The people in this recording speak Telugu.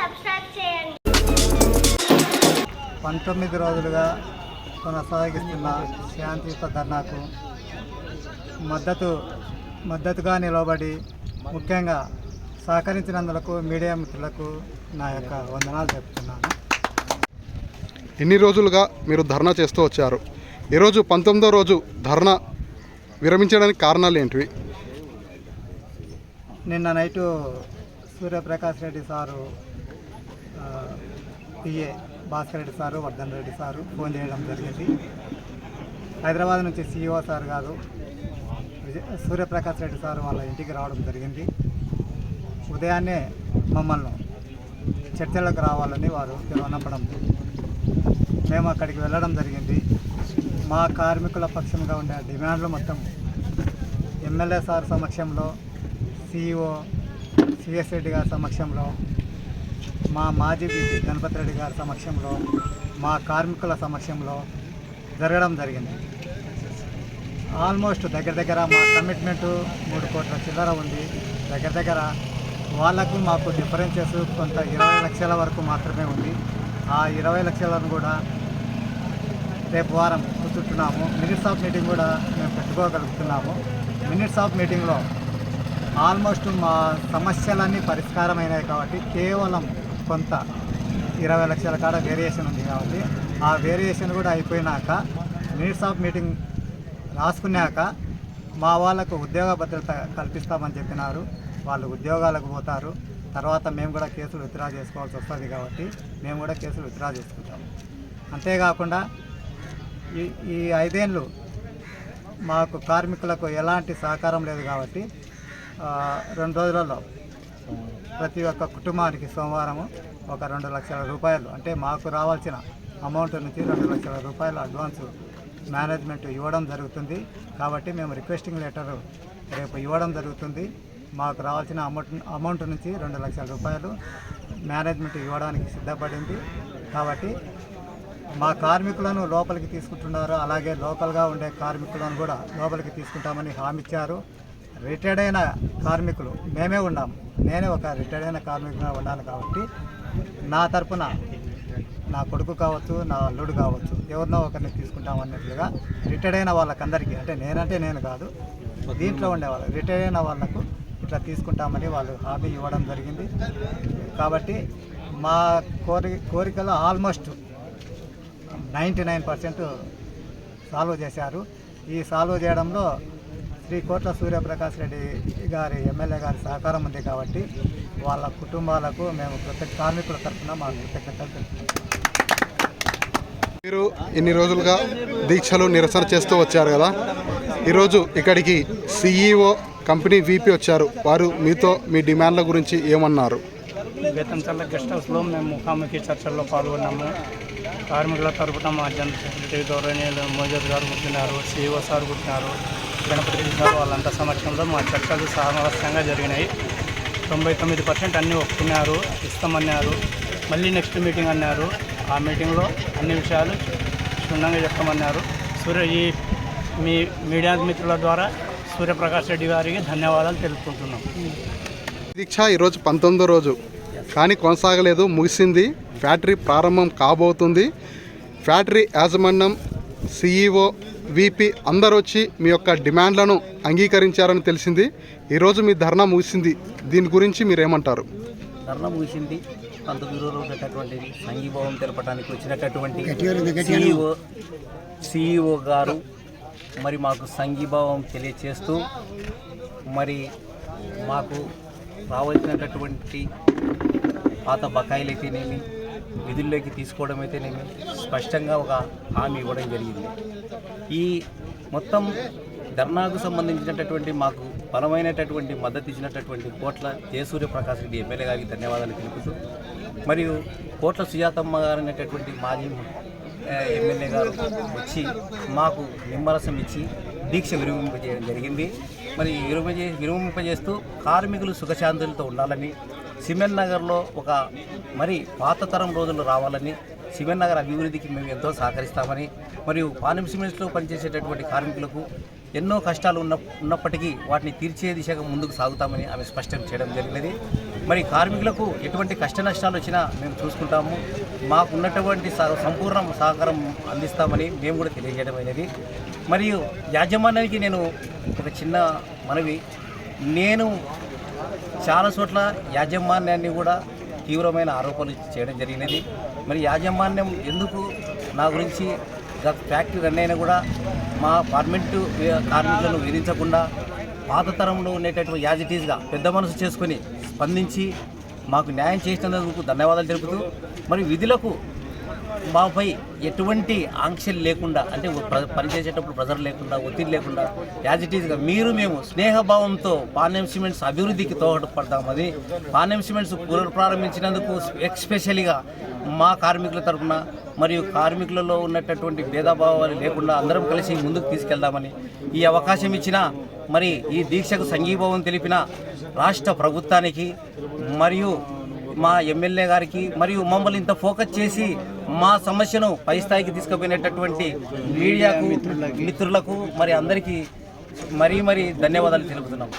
సబ్స్క్రైబ్ చేయండి. పంతొమ్మిది రోజులుగా కొనసాగిస్తున్న శాంతియుత ధర్నాకు మద్దతు మద్దతుగా నిలబడి ముఖ్యంగా సహకరించినందులకు మీడియా మిత్రులకు నా యొక్క వందనాలు చెప్తున్నాను. ఇన్ని రోజులుగా మీరు ధర్నా చేస్తూ వచ్చారు. ఈరోజు పంతొమ్మిదో రోజు ధర్నా విరమించడానికి కారణాలు ఏంటివి? నిన్న night Suryaprakash Reddy sir PA Bhaskar Reddy sir Vardhan Reddy sir phone చేయడం జరిగింది. హైదరాబాద్ నుంచి సిఇఓ సార్ గారు విజయ్ సూర్యప్రకాష్ రెడ్డి సార్ వాళ్ళ ఇంటికి రావడం జరిగింది. ఉదయాన్నే మమ్మల్ని చర్చలకు రావాలని వారు పిలువనప్పడం మేము అక్కడికి వెళ్ళడం జరిగింది. మా కార్మికుల పక్షంగా ఉండే డిమాండ్లు మొత్తం ఎమ్మెల్యే సార్ సమక్షంలో సిఇఓ సిఎస్ రెడ్డి గారి సమక్షంలో మా మాజీ బీపీ గణపతి రెడ్డి గారి సమక్షంలో మా కార్మికుల సమక్షంలో జరగడం జరిగింది. ఆల్మోస్ట్ దగ్గర దగ్గర మా కమిట్మెంట్ మూడు కోట్ల చిల్లర ఉంది. దగ్గర దగ్గర వాళ్ళకు మాకు డిఫరెన్సెస్ కొంత ఇరవై లక్షల వరకు మాత్రమే ఉంది. ఆ ఇరవై లక్షలను కూడా రేపు వారం కూర్చుంటున్నాము మినిట్స్ ఆఫ్ మీటింగ్ కూడా మేము పెట్టుకోగలుగుతున్నాము. మినిట్స్ ఆఫ్ మీటింగ్లో ఆల్మోస్ట్ మా సమస్యలన్నీ పరిష్కారమైనాయి కాబట్టి కేవలం కొంత ఇరవై లక్షల కాడ వేరియేషన్ ఉంది కాబట్టి ఆ వేరియేషన్ కూడా అయిపోయినాక నీడ్స్ ఆఫ్ మీటింగ్ రాసుకున్నాక మా వాళ్ళకు ఉద్యోగ భద్రత కల్పిస్తామని చెప్పినారు. వాళ్ళు ఉద్యోగాలకు పోతారు. తర్వాత మేము కూడా కేసులు విత్డ్రా చేసుకోవాల్సి వస్తుంది కాబట్టి మేము కూడా కేసులు విత్డ్రా చేసుకుంటాము అంతేకాకుండా ఈ ఈ ఐదేళ్ళు మాకు కార్మికులకు ఎలాంటి సహకారం లేదు కాబట్టి రెండు రోజులలో ప్రతి ఒక్క కుటుంబానికి సోమవారము ఒక రెండు లక్షల రూపాయలు అంటే మాకు రావాల్సిన అమౌంట్ నుంచి రెండు లక్షల రూపాయల అడ్వాన్స్ మేనేజ్మెంట్ ఇవ్వడం జరుగుతుంది. కాబట్టి మేము రిక్వెస్టింగ్ లెటర్ రేపు ఇవ్వడం జరుగుతుంది. మాకు రావాల్సిన అమౌంట్ అమౌంట్ నుంచి రెండు లక్షల రూపాయలు మేనేజ్మెంట్ ఇవ్వడానికి సిద్ధపడింది. కాబట్టి మా కార్మికులను లోపలికి తీసుకుంటున్నారు. అలాగే లోకల్గా ఉండే కార్మికులను కూడా లోపలికి తీసుకుంటామని హామీ ఇచ్చారు. రిటైర్డ్ అయిన కార్మికులు. మేమే ఉన్నాం నేనే ఒక రిటైర్డ్ అయిన కార్మికుగా ఉన్నాను కాబట్టి నా తరపున నా కొడుకు కావచ్చు నా అల్లుడు కావచ్చు ఎవరినో ఒకరిని తీసుకుంటాం అన్నట్లుగా రిటైర్డ్ అయిన వాళ్ళకందరికీ అంటే నేనంటే నేను కాదు దీంట్లో ఉండేవాళ్ళు రిటైర్ అయిన వాళ్ళకు ఇట్లా తీసుకుంటామని వాళ్ళు హామీ ఇవ్వడం జరిగింది. కాబట్టి మా కోరి కోరికలు almost ninety nine percent solve చేశారు. ఈ సాల్వ్ చేయడంలో శ్రీ కోట్ల సూర్యప్రకాష్ రెడ్డి గారి ఎమ్మెల్యే గారి సహకారం ఉంది కాబట్టి వాళ్ళ కుటుంబాలకు మేము ప్రత్యేక కార్మికుల తరఫున మా కృతజ్ఞతలు తెలుపుతున్నాం. మీరు ఇన్ని రోజులుగా దీక్షలు నిరసన చేస్తూ వచ్చారు కదా. ఈరోజు ఇక్కడికి సిఈఓ కంపెనీ వీపీ వచ్చారు. వారు మీతో మీ డిమాండ్ల గురించి ఏమన్నారు? బేతంచల్ల గెస్ట్ హౌస్లో మేము ముఖాముఖి చర్చల్లో పాల్గొన్నాము. కార్మికుల తరపున మా జనరల్ సెక్రటరీ గౌరవనీయులు మోజద్ గారు పుట్టినారు సిఇఓ సార్ పుట్టినారు. గణపతి గారు వాళ్ళంతా సమక్షంలో మా చర్చలు సామరస్యంగా జరిగినాయి. తొంభై తొమ్మిది పర్సెంట్ అన్నీ ఒప్పుకున్నారు ఇస్తామన్నారు మళ్ళీ నెక్స్ట్ మీటింగ్ అన్నారు. ఆ మీటింగ్లో అన్ని విషయాలు క్షుణ్ణంగా చెప్తామన్నారు సూర్య ఈ మీ మీడియా మిత్రుల ద్వారా సూర్యప్రకాష్ రెడ్డి గారికి ధన్యవాదాలు తెలుపుకుంటున్నాం. దీక్ష ఈరోజు పంతొమ్మిదో రోజు. కానీ కొనసాగలేదు ముగిసింది. ఫ్యాక్టరీ ప్రారంభం కాబోతుంది. ఫ్యాక్టరీ యాజమాన్యం సిఈఓ విపి అందరూ వచ్చి మీ యొక్క డిమాండ్లను అంగీకరించారని తెలిసింది. ఈరోజు మీ ధర్నా ముగిసింది. దీని గురించి మీరేమంటారు? ధర్నా ముగిసింది. పంతొమ్మిది రోజులు ఉన్నటువంటి సంఘీభావం తెలపడానికి వచ్చినటువంటి సిఇఓ సిఇఓ గారు. మరి మాకు సంఘీభావం తెలియచేస్తూ మరి మాకు రావాల్సినటువంటి పాత బకాయిలు అయితేనేమి విధుల్లోకి తీసుకోవడం అయితేనేమి స్పష్టంగా ఒక హామీ ఇవ్వడం జరిగింది. ఈ మొత్తం ధర్నాకు సంబంధించినటువంటి మాకు బలమైనటువంటి మద్దతు ఇచ్చినటువంటి కోట్ల జయసూర్య ప్రకాష్ రెడ్డి ఎమ్మెల్యే గారికి ధన్యవాదాలు తెలుపుతూ మరియు కోట్ల సుజాతమ్మ గారు అనేటటువంటి మాజీ ఎమ్మెల్యే గారు వచ్చి మాకు నిమ్మరసం ఇచ్చి దీక్ష విరమింపజేయడం జరిగింది. మరి విరమింపజే విరమింపజేస్తూ కార్మికులు సుఖశాంతులతో ఉండాలని సిమెంట్ నగర్లో ఒక మరి పాత తరం రోజులు రావాలని సిమెంట్ నగర్ అభివృద్ధికి మేము ఎంతో సహకరిస్తామని మరియు పానం సిమెంట్స్లో పనిచేసేటటువంటి కార్మికులకు ఎన్నో కష్టాలు ఉన్న ఉన్నప్పటికీ వాటిని తీర్చే దిశగా ముందుకు సాగుతామని ఆమె స్పష్టం చేయడం జరిగినది. మరి కార్మికులకు ఎటువంటి కష్ట నష్టాలు వచ్చినా మేము చూసుకుంటాము. మాకు ఉన్నటువంటి సంపూర్ణ సహకారం అందిస్తామని మేము కూడా తెలియజేయడం అనేది మరియు యాజమాన్యానికి నేను ఒక చిన్న మనవి. నేను చాలా చోట్ల యాజమాన్యాన్ని కూడా తీవ్రమైన ఆరోపణలు చేయడం జరిగినది. మరి యాజమాన్యం ఎందుకు నా గురించి గత ఫ్యాక్టరీ రన్ అయినా కూడా మా పార్మెంట్ కార్మికులను విధించకుండా పాత తరంలో ఉండేటటువంటి యాజ్ ఇట్ పెద్ద మనసు చేసుకొని స్పందించి మాకు న్యాయం చేసినందుకు ధన్యవాదాలు తెలుపుతూ మరి విధులకు మాపై ఎటువంటి ఆంక్షలు లేకుండా అంటే ప్ర- పనిచేసేటప్పుడు ప్రెజర్ లేకుండా ఒత్తిడి లేకుండా యాజ్ ఇట్ ఈస్గా మీరు మేము స్నేహభావంతో పానెం సిమెంట్స్ అభివృద్ధికి తోడ్పడతామని పానెం సిమెంట్స్ పునఃప్రారంభించినందుకు ఎక్స్పెషల్గా మా కార్మికుల తరఫున మరియు కార్మికులలో ఉన్నటువంటి భేదభావాలు లేకుండా అందరం కలిసి ముందుకు తీసుకెళ్దామని ఈ అవకాశం ఇచ్చిన మరి ఈ దీక్షకు సంఘీభావం తెలిపిన రాష్ట్ర ప్రభుత్వానికి మరియు మా ఎమ్మెల్యే గారికి మరియు మమ్మల్ని ఇంత ఫోకస్ చేసి మా సమస్యను పై స్థాయికి తీసుకుపోయినటువంటి మీడియాకు మిత్రులకు మరి అందరికీ మరీ మరీ ధన్యవాదాలు తెలుపుతున్నాం.